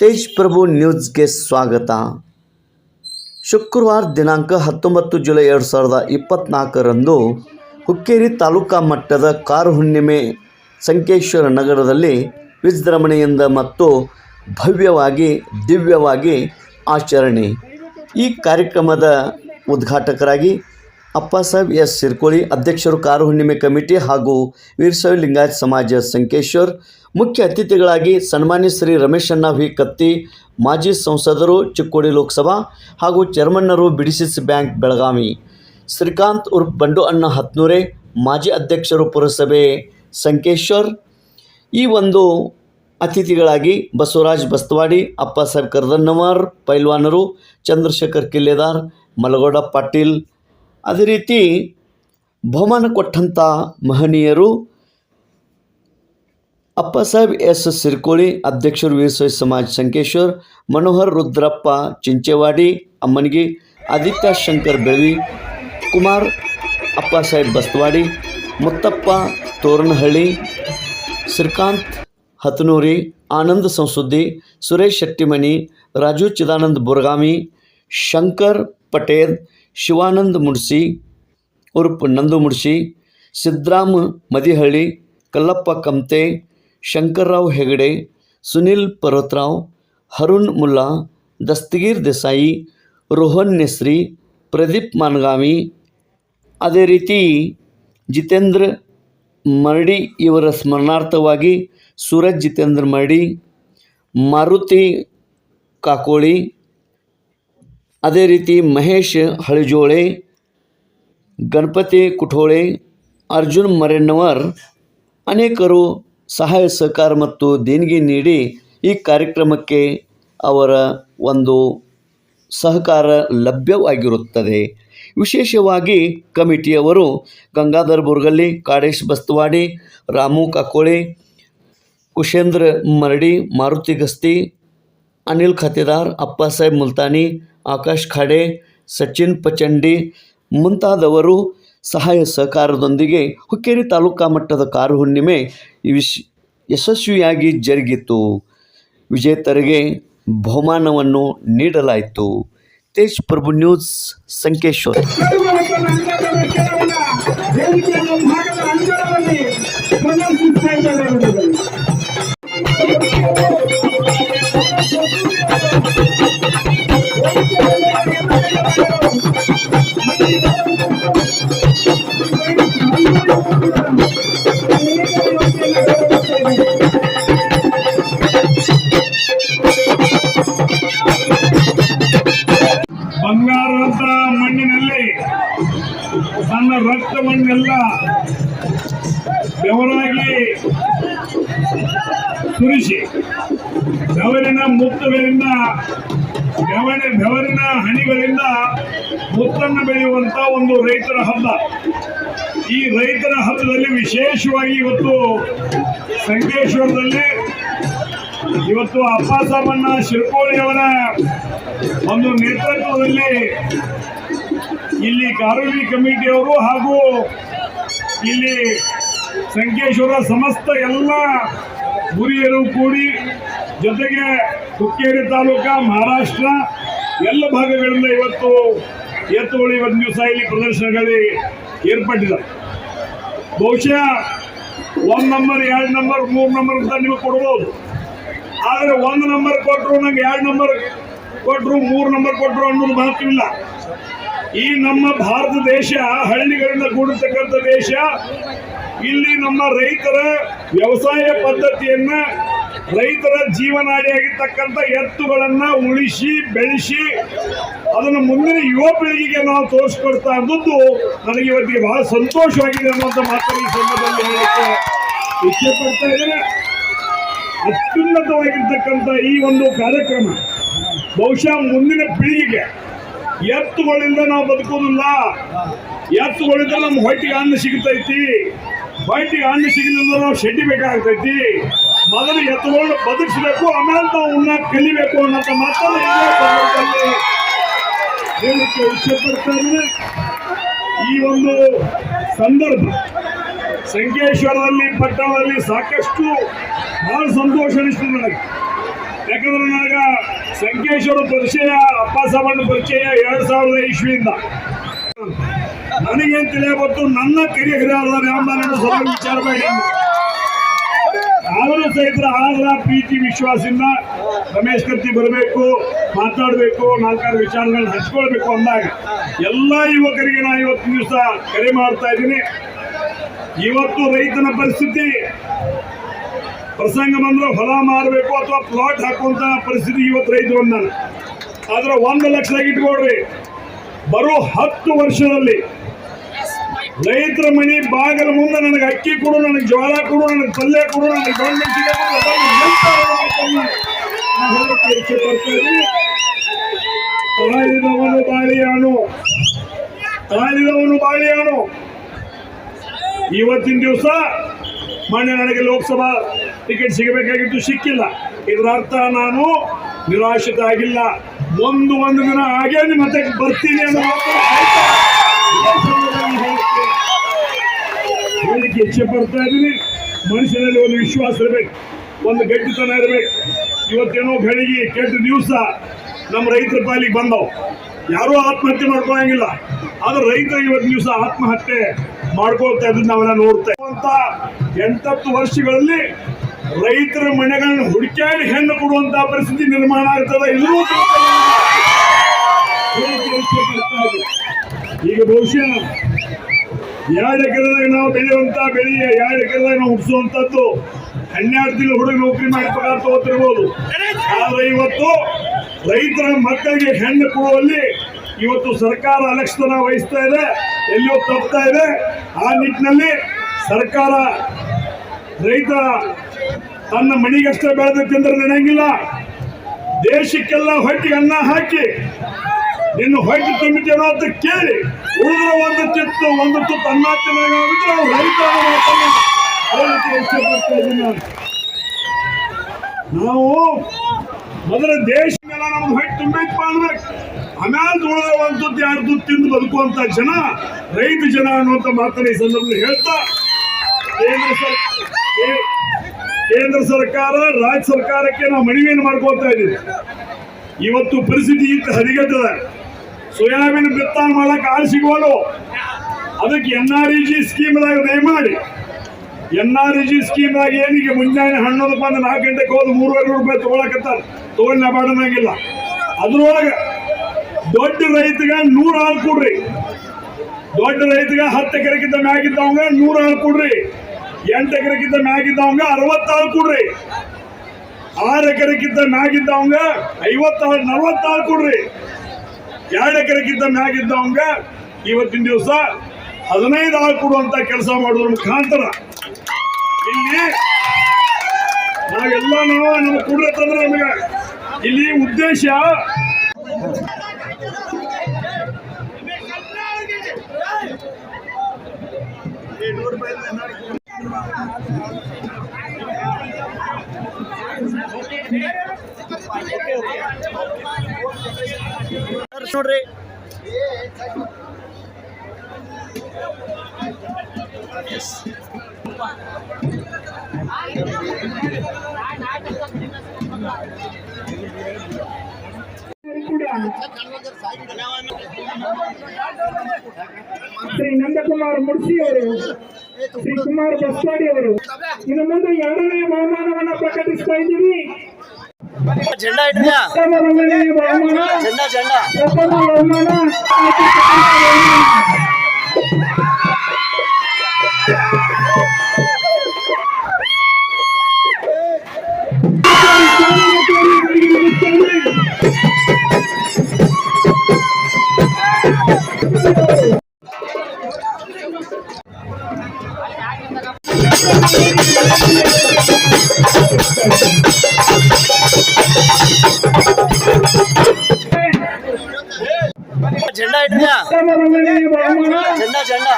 ತೇಜ್ ಪ್ರಭು ನ್ಯೂಸ್ಗೆ ಸ್ವಾಗತ. ಶುಕ್ರವಾರ ದಿನಾಂಕ ಹತ್ತೊಂಬತ್ತು ಜುಲೈ ಎರಡು ಸಾವಿರದ ಇಪ್ಪತ್ತ್ನಾಲ್ಕರಂದು ಹುಕ್ಕೇರಿ ತಾಲೂಕಾ ಮಟ್ಟದ ಕಾರು ಹುಣ್ಣಿಮೆ ಸಂಕೇಶ್ವರ ನಗರದಲ್ಲಿ ವಿಜೃಂಭಣೆಯಿಂದ ಮತ್ತು ಭವ್ಯವಾಗಿ, ದಿವ್ಯವಾಗಿ ಆಚರಣೆ. ಈ ಕಾರ್ಯಕ್ರಮದ ಉದ್ಘಾಟಕರಾಗಿ ಅಪ್ಪಸಾಹೇಬ್ ಎಸ್ ಸಿರ್ಕೋಳಿ, ಅಧ್ಯಕ್ಷರು ಕಾರು ಹುಣ್ಣಿಮೆ ಕಮಿಟಿ ಹಾಗೂ ವೀರಶೈವ ಲಿಂಗಾಯತ್ ಸಮಾಜ ಸಂಕೇಶ್ವರ್ ಮುಖ್ಯ ಅತಿಥಿಗಳಾಗಿ ಸನ್ಮಾನ್ಯ ಶ್ರೀ ರಮೇಶಣ್ಣ ವಿ ಕತ್ತಿ, ಮಾಜಿ ಸಂಸದರು ಚಿಕ್ಕೋಡಿ ಲೋಕಸಭಾ ಹಾಗೂ ಚೇರ್ಮನ್ನರು ಬಿಡಿಸಿಸ್ ಬ್ಯಾಂಕ್ ಬೆಳಗಾವಿ. ಶ್ರೀಕಾಂತ್ ಉರ್ಫ್ ಬಂಡು ಅಣ್ಣ ಹತ್ನೂರೆ, ಮಾಜಿ ಅಧ್ಯಕ್ಷರು ಪುರಸಭೆ ಸಂಕೇಶ್ವರ್. ಈ ಒಂದು ಅತಿಥಿಗಳಾಗಿ ಬಸವರಾಜ್ ಬಸ್ತವಾಡಿ ಅಪ್ಪಸಾಹೇಬ್ ಕರ್ದನ್ನವರ್ ಪೈಲ್ವಾನರು, ಚಂದ್ರಶೇಖರ್ ಕಿಲ್ಲೆದಾರ್, ಮಲಗೌಡ ಪಾಟೀಲ್. ಅದೇ ರೀತಿ ಬಹುಮಾನ ಕೊಟ್ಟಂಥ ಮಹನೀಯರು ಅಪ್ಪಸಾಹೇಬ್ ಎಸ್ ಸಿರ್ಕೋಳಿ, ಅಧ್ಯಕ್ಷರು ವೀರಸೈ ಸಮಾಜ ಸಂಕೇಶ್ವರ್, ಮನೋಹರ್ ರುದ್ರಪ್ಪ ಚಿಂಚೇವಾಡಿ, ಅಮ್ಮನಿಗೆ, ಆದಿತ್ಯ ಶಂಕರ್ ಬೆಳವಿ ಕುಮಾರ್ ಅಪ್ಪಸಾಹೇಬ್ ಬಸ್ತವಾಡಿ ಮುತ್ತಪ್ಪ ತೋರಣಹಳ್ಳಿ ಶ್ರೀಕಾಂತ್ ಹತನೂರಿ, ಆನಂದ್ ಸಂಸುದ್ದಿ, ಸುರೇಶ್ ಶೆಟ್ಟಿಮನಿ, ರಾಜು ಚಿದಾನಂದ್ ಬುರ್ಗಾಮಿ, ಶಂಕರ್ ಪಟೇಲ್, ಶಿವಾನಂದ್ ಮುಡ್ಸಿ, ಉರ್ಪ್ ನಂದು ಮುಡ್ಸಿ, ಸಿದ್ರಾಮ್ ಮದಿಹಳ್ಳಿ, ಕಲ್ಲಪ್ಪ ಕಮ್ತೆ ಶಂಕರ್ರಾವ್ ಹೆಗಡೆ, ಸುನಿಲ್ ಪರ್ವತರಾವ್ ಹರುಣ್ ಮುಲ್ಲಾ, ದಸ್ತಗೀರ್ ದೇಸಾಯಿ, ರೋಹನ್ ನೆಸ್ರಿ, ಪ್ರದೀಪ್ ಮಾನ್ಗಾಮಿ, ಅದೇ ರೀತಿ ಜಿತೇಂದ್ರ ಮರಡಿ ಇವರ ಸ್ಮರಣಾರ್ಥವಾಗಿ ಸೂರಜ್ ಜಿತೇಂದ್ರ ಮರಡಿ, ಮಾರುತಿ ಕಾಕೋಳಿ, ಅದೇ ರೀತಿ ಮಹೇಶ್ ಹಳಜೋಳೆ, ಗಣಪತಿ ಕುಠೋಳೆ, ಅರ್ಜುನ್ ಮರೆಣ್ಣವರ್, ಅನೇಕರು ಸಹಾಯ ಸಹಕಾರ ಮತ್ತು ದೇಣಿಗೆ ನೀಡಿ ಈ ಕಾರ್ಯಕ್ರಮಕ್ಕೆ ಅವರ ಒಂದು ಸಹಕಾರ ಲಭ್ಯವಾಗಿರುತ್ತದೆ. ವಿಶೇಷವಾಗಿ ಕಮಿಟಿಯವರು ಗಂಗಾಧರ್ ಬುರ್ಗಲ್ಲಿ ಕಾಡೇಶ್ ಬಸ್ತವಾಡಿ, ರಾಮು ಕಾಕೋಳೆ, ಕುಶೇಂದ್ರ ಮರಡಿ, ಮಾರುತಿ ಗಸ್ತಿ, ಅನಿಲ್ ಖಾತೆದಾರ್ ಅಪ್ಪಸಾಹೇಬ್ ಮುಲ್ತಾನಿ, ಆಕಾಶ್ ಖಾಡೆ, ಸಚಿನ್ ಪಚಂಡಿ ಮುಂತಾದವರು ಸಹಾಯ ಸಹಕಾರದೊಂದಿಗೆ ಹುಕ್ಕೇರಿ ತಾಲೂಕಾ ಮಟ್ಟದ ಕಾರು ಹುಣ್ಣಿಮೆ ವಿಶ್ ಯಶಸ್ವಿಯಾಗಿ ಜರುಗಿತು. ವಿಜೇತರಿಗೆ ಬಹುಮಾನವನ್ನು ನೀಡಲಾಯಿತು. ತೇಜ್ ಪ್ರಭು ನ್ಯೂಸ್ ಸಂಕೇಶ್ವರ್. ಸುರಿಸಿ ಬೆವರಿನ ಮುತ್ತುಗಳಿಂದ ಬೆವಣೆ ಬೆವರಿನ ಹಣಿಗಳಿಂದ ಮುತ್ತನ್ನು ಬೆಳೆಯುವಂತ ಒಂದು ರೈತರ ಹಬ್ಬ. ಈ ರೈತರ ಹಬ್ಬದಲ್ಲಿ ವಿಶೇಷವಾಗಿ ಇವತ್ತು ಸಂಕೇಶ್ವರದಲ್ಲಿ ಇವತ್ತು ಅಪ್ಪಾಸಾಬಣ್ಣ ಶಿರ್ಕೋಳಿಯವರ ಒಂದು ನೇತೃತ್ವದಲ್ಲಿ ಇಲ್ಲಿ ಕಾರುಣಿ ಕಮಿಟಿಯವರು ಹಾಗೂ ಇಲ್ಲಿ ಸಂಕೇಶ್ವರ ಸಮಸ್ತ ಎಲ್ಲ ಗುರಿಯರು ಕೂಡಿ ಜೊತೆಗೆ ಹುಕ್ಕೇರಿ ತಾಲೂಕ, ಮಹಾರಾಷ್ಟ್ರ, ಎಲ್ಲ ಭಾಗಗಳಿಂದ ಇವತ್ತು ಎತ್ತುಗಳು ಇವತ್ತು ದಿವಸ ಇಲ್ಲಿ ಪ್ರದರ್ಶನಗಳಲ್ಲಿ ಏರ್ಪಟ್ಟಿದೆ ಬಹುಶಃ ಒಂದು ನಂಬರ್ ಎರಡು ನಂಬರ್ ಮೂರು ನಂಬರ್ ಅಂತ ನಿಮಗೆ ಕೊಡ್ಬೋದು. ಆದರೆ ಒಂದು ನಂಬರ್ ಕೊಟ್ಟರು ನಂಗೆ ಎರಡು ನಂಬರ್ ಕೊಟ್ಟರು ಮೂರು ನಂಬರ್ ಕೊಟ್ಟರು ಅನ್ನೋದು ಮಹತ್ವವಿಲ್ಲ. ಈ ನಮ್ಮ ಭಾರತ ದೇಶ, ಹಳ್ಳಿಗಳಿಂದ ಕೂಡಿರ್ತಕ್ಕಂಥ ದೇಶ ಇಲ್ಲಿ ನಮ್ಮ ರೈತರ ವ್ಯವಸಾಯ ಪದ್ಧತಿಯನ್ನ ರೈತರ ಜೀವನಾಡಿಯಾಗಿರ್ತಕ್ಕಂಥ ಎತ್ತುಗಳನ್ನ ಉಳಿಸಿ, ಬೆಳೆಸಿ, ಅದನ್ನು ಮುಂದಿನ ಯುವ ಪೀಳಿಗೆಗೆ ನಾವು ತೋರಿಸ್ಕೊಡ್ತಾ ಇದ್ದದ್ದು ನನಗೆ ಇವತ್ತಿಗೆ ಬಹಳ ಸಂತೋಷವಾಗಿದೆ ಅನ್ನುವಂಥ ಮಾತನ್ನು ಈ ಸಂದರ್ಭದಲ್ಲಿ ಹೇಳಕ್ಕೆ ಇಚ್ಛೆ ಪಡ್ತಾ ಇದ್ದೇನೆ. ಅತ್ಯುನ್ನತವಾಗಿರ್ತಕ್ಕಂಥ ಈ ಒಂದು ಕಾರ್ಯಕ್ರಮ ಬಹುಶಃ ಮುಂದಿನ ಪೀಳಿಗೆಗೆ ಎತ್ತುಗಳಿಂದ ನಾವು ಬದುಕೋದಿಲ್ಲ ಎತ್ತುಗಳಿಂದ ನಮ್ಮ ಹೊಟ್ಟೆಗೆ ಅನ್ನ ಸಿಗ್ತೈತಿ. ಹೊಟ್ಟಿಗೆ ಅನ್ನ ಸಿಗಲಿಲ್ಲ ನಾವು ಶೆಡ್ಡಿ ಬೇಕಾಗ್ತೈತಿ. ಮೊದಲು ಎತ್ತುಗಳನ್ನ ಬದುಕಿಸ್ಬೇಕು ಆಮೇಲೆ ನಾವು ಉಣ್ಣ ಕಲಿಬೇಕು ಅನ್ನೋ ಮಾತನ್ನು ಹೇಳಕ್ಕೆ ಸಂದರ್ಭದಲ್ಲಿ ಹೇಳಲಿಕ್ಕೆ ಇಚ್ಛೆ ಈ ಒಂದು ಸಂದರ್ಭ ಸಂಕೇಶ್ವರದಲ್ಲಿ, ಪಟ್ಟಣದಲ್ಲಿ ಸಾಕಷ್ಟು ಬಹಳ ಸಂತೋಷ ಅನಿಸ್ತು ನನಗೆ. ಯಾಕಂದ್ರೆ ನನಗೆ ಸಂಕೇಶ್ವರ ಪರಿಚಯ, ಅಪ್ಪ ಸಾಬಣ್ಣ ಪರಿಚಯ ಎರಡು ಸಾವಿರದ ಇಸ್ವಿಯಿಂದ ನನಗೇನ್ ತಿಳಿಯಬಹುದು ನನ್ನ ಕಿರಿಯ ಹಿರಿಯರ ಎಂಬ ನನ್ನ ಸ್ವಲ್ಪ ವಿಚಾರ ಮಾಡಿ. ಆದರೂ ಸಹಿತ ಆದ್ರ ಪ್ರೀತಿ, ವಿಶ್ವಾಸದಿಂದ ರಮೇಶ್ ಕತ್ತಿ ಬರಬೇಕು, ಮಾತಾಡಬೇಕು, ನಾಲ್ಕಾರು ವಿಚಾರಗಳನ್ನ ಹಂಚ್ಕೊಳ್ಬೇಕು ಅಂದಾಗ ಎಲ್ಲ ಯುವಕರಿಗೆ ನಾ ಇವತ್ತು ದಿವಸ ಕರೆ ಮಾಡ್ತಾ ಇದ್ದೀನಿ. ಇವತ್ತು ರೈತನ ಪರಿಸ್ಥಿತಿ, ಪ್ರಸಂಗ ಬಂದ್ರೆ ಹೊಲ ಮಾರಬೇಕು ಅಥವಾ ಪ್ಲಾಟ್ ಹಾಕುವಂತ ಪರಿಸ್ಥಿತಿ ಇವತ್ತು ರೈತ ಬಂದಾನ. ಆದ್ರೆ ಒಂದು ಲಕ್ಷ ಇಟ್ಕೊಡ್ರಿ ಬರೋ ಹತ್ತು ವರ್ಷದಲ್ಲಿ ರೈತರ ಮನೆ ಬಾಗಿಲ ಮುಂದೆ ನನಗೆ ಅಕ್ಕಿ ಕೊಡು, ನನಗೆ ಜ್ವಾಳ ಕೊಡು, ನನಗೆ ಪಲ್ಯ ಕೊಡು, ನನಗೆ ತಾಳಿದವನು ಬಾಳಿಯಾನು ತಾಳಿದವನು ಬಾಳಿಯಾನು. ಇವತ್ತಿನ ದಿವಸ ಮೊನ್ನೆ ನನಗೆ ಲೋಕಸಭಾ ಟಿಕೆಟ್ ಸಿಗಬೇಕಾಗಿತ್ತು, ಸಿಕ್ಕಿಲ್ಲ. ಇದರ ಅರ್ಥ ನಾನು ನಿರಾಶಿತ ಆಗಿಲ್ಲ. ಒಂದು ಒಂದು ದಿನ ಹಾಗೆ ಮತ್ತೆ ಬರ್ತೀನಿ ಅನ್ನೋ ಮಾತು ಹೇಳಿಕ್ಕೆ ಇಚ್ಛೆ ಪಡ್ತಾ ಇದ್ದೀನಿ. ಮನುಷ್ಯನಲ್ಲಿ ಒಂದು ವಿಶ್ವಾಸ ಇರಬೇಕು, ಒಂದು ಗಟ್ಟಿತನ ಇರಬೇಕು. ಇವತ್ತೇನೋ ಬೆಳಿಗ್ಗೆ ಕೆಟ್ಟ ದಿವಸ ನಮ್ಮ ರೈತರ ಪಾಲಿಗೆ ಬಂದವು. ಯಾರೂ ಆತ್ಮಹತ್ಯೆ ಮಾಡ್ಕೊಳಂಗಿಲ್ಲ. ಆದ್ರೆ ರೈತ ಇವತ್ತು ದಿವಸ ಆತ್ಮಹತ್ಯೆ ಮಾಡ್ಕೊಳ್ತಾ ಇದ್ದದ್ದು ನಾವೆಲ್ಲ ನೋಡ್ತಾ ಎಂಟತ್ತು ವರ್ಷಗಳಲ್ಲಿ ರೈತರ ಮನೆಗಳನ್ನ ಹುಡುಕಾಡಿ ಹೆಣ್ಣು ಕೊಡುವಂತ ಪರಿಸ್ಥಿತಿ ನಿರ್ಮಾಣ ಆಗ್ತದೆ? ಇದು ಈಗ ಬಹುಶಃ ಎರಡು ಎಕರೆದಾಗ ನಾವು ಬೆಳೆಯುವಂತ ಬೆಳೆ ಎರಡು ಎಕರೆದಾಗ ನಾವು ಹುಟ್ಟಿಸುವಂತದ್ದು ಹನ್ನೆರಡು ತಿಂಗಳು ಹುಡುಗ ನೌಕರಿ ಮಾಡಿ ಪಗಾರ ತಗೋತಿರ್ಬೋದು. ಆದ್ರೆ ಇವತ್ತು ರೈತರ ಮಕ್ಕಳಿಗೆ ಹೆಣ್ಣು ಕೊಡುವಲ್ಲಿ ಇವತ್ತು ಸರ್ಕಾರ ಅಲಕ್ಷತನ ವಹಿಸ್ತಾ ಇದೆ, ಎಲ್ಲಿಯೋ ತಪ್ತಾ ಇದೆ. ಆ ನಿಟ್ಟಿನಲ್ಲಿ ಸರ್ಕಾರ ರೈತ ತನ್ನ ಮಣಿಗಷ್ಟೇ ಬೆಳೆದ ತಿಂದ್ರೆ ದೇಶಕ್ಕೆಲ್ಲ ಹೊಟ್ಟಿಗೆ ಅನ್ನ ಹಾಕಿ ನಿನ್ನ ಹೊಟ್ಟೆ ತುಂಬಿತೇನೋ ಅಂತ ಕೇಳಿ ಉಳಿದ್ರೆ ಒಂದು ಚಿತ್ತು ಒಂದು ತುತ್ತು ಅನ್ನ ಅವ್ರು ರೈತ ನಾವು ಮೊದಲ ದೇಶ ಮೇಲೆ ನಮ್ಮ ಹೊಟ್ಟೆ ತುಂಬಿಪ್ಪ ಅನ್ಬೇಕು ಆಮೇಲೆ ಉಳಿದ ಒಂದು ತುತ್ತು ಎರಡು ತಿಂದು ಬದುಕುವಂತ ಜನ, ರೈತ ಜನ ಅನ್ನುವಂಥ ಮಾತನ್ನ ಈ ಸಂದರ್ಭದಲ್ಲಿ ಹೇಳ್ತಾ, ಕೇಂದ್ರ ಸರ್ ಕೇಂದ್ರ ಸರ್ಕಾರ, ರಾಜ್ಯ ಸರ್ಕಾರಕ್ಕೆ ನಾವು ಮನವಿಯನ್ನು ಮಾಡ್ಕೊಳ್ತಾ ಇದ್ದೀವಿ. ಇವತ್ತು ಪರಿಸ್ಥಿತಿ ಇತ್ತು ಹದಿಗೆಟ್ಟದ. ಸೋಯಾಬೀನ್ ಬಿತ್ತನೆ ಮಾಡಕ್ ಆಳು ಸಿಗೋದು ಅದಕ್ಕೆ ಎನ್ ಆರ್ ಇ ಜಿ ಸ್ಕೀಮ್ದಾಗ ದಯಮಾಡಿ. ಎನ್ ಆರ್ ಇ ಜಿ ಸ್ಕೀಮ್ದಾಗ ಏನಿಗೆ ಮುಂಜಾನೆ ಹನ್ನೊಂದು ಬಂದು ನಾಲ್ಕು ಗಂಟೆಗೆ ಹೋದ್ ಮೂರುವರೆ ರೂಪಾಯಿ ತಗೊಳಕತ್ತಾರ. ತಗೊಂಡ್ ಮಾಡಂಗಿಲ್ಲ ಅದ್ರೊಳಗೆ ದೊಡ್ಡ ರೈತಗ ನೂರ ಹಾಲು ಕೊಡ್ರಿ. ದೊಡ್ಡ ರೈತಗ ಹತ್ತು ಎಕರೆಗಿಂತ ಮ್ಯಾಗಿದ್ದವಂಗ ನೂರ ಹಾಲು ಕೊಡ್ರಿ. ಎಂಟು ಎಕರೆಗಿಂತ ಮ್ಯಾಗಿದ್ದವಂಗ ಅರವತ್ತಾರು ಕೊಡ್ರಿ. ಆರು ಎಕರೆಗಿಂತ ಮ್ಯಾಗಿದ್ದವಂಗ ಐವತ್ತಾರು ನಲವತ್ತಾರು ಕೊಡ್ರಿ. ಎರಡು ಎಕರೆಗಿಂತ ಮ್ಯಾಗಿದ್ದವಂಗ ಇವತ್ತಿನ ದಿವಸ ಹದಿನೈದು ಆಳು ಕೊಡುವಂತ ಕೆಲಸ ಮಾಡೋದ್ರ ಮುಖಾಂತರ ಇಲ್ಲಿ ನಾವೆಲ್ಲ ನಾವು ನಮ್ಗೆ ಕೊಡ್ಬೇಕಂದ್ರೆ ನಮಗೆ ಇಲ್ಲಿ ಉದ್ದೇಶ ನೋಡ್ರಿ. ಶ್ರೀ ನಂದಕುಮಾರ್ ಮುಡ್ಸಿ ಅವರು ಶ್ರೀ ಕುಮಾರ್ ಬಸ್ವಾಡಿ ಅವರು ಇನ್ನು ಮುಂದೆ ಎರಡನೇ ಬಹುಮಾನವನ್ನು ಪ್ರಕಟಿಸ್ತಾ ಇದ್ದೀವಿ. झंडा इट गया झंडा జెండా జెండా